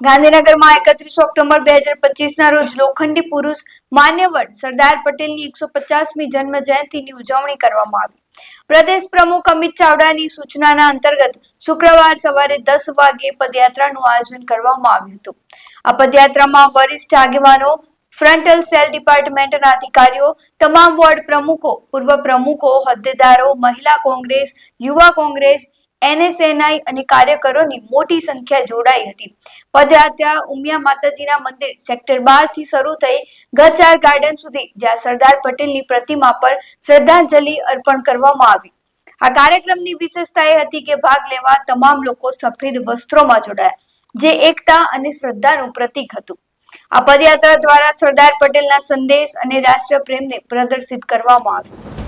ગાંધીનગરમાં એકત્રીસ ઓક્ટોબર બે હજાર પચીસના રોજ લોખંડી પુરુષ માન્યવર સરદાર પટેલની એકસો પચાસમી જન્મ જયંતિની ઉજવણી કરવામાં આવી. પ્રદેશ પ્રમુખ અમિત ચાવડાની સૂચનાના અંતર્ગત શુક્રવાર સવારે દસ વાગે પદયાત્રાનું આયોજન કરવામાં આવ્યું હતું. આ પદયાત્રામાં વરિષ્ઠ આગેવાનો, ફ્રન્ટલ સેલ ડિપાર્ટમેન્ટના અધિકારીઓ, તમામ વોર્ડ પ્રમુખો, પૂર્વ પ્રમુખો, હોદ્દેદારો, મહિલા કોંગ્રેસ, યુવા કોંગ્રેસ એનએસએનઆઈ અને કાર્યકરોની મોટી સંખ્યા જોડાઈ હતી. પદયાત્રા ઉમિયા માતાજીના મંદિર સેક્ટર બારથી શરૂ થઈ ગચાર ગાર્ડન સુધી, જ્યાં સરદાર પટેલની પ્રતિમા પર શ્રદ્ધાંજલિ અર્પણ કરવામાં આવી. આ કાર્યક્રમની વિશેષતા એ હતી કે ભાગ લેવા તમામ લોકો સફેદ વસ્ત્રોમાં જોડાયા, જે એકતા અને શ્રદ્ધાનું પ્રતીક હતું. આ પદયાત્રા દ્વારા સરદાર પટેલના સંદેશ અને રાષ્ટ્રપ્રેમને પ્રદર્શિત કરવામાં આવ્યો.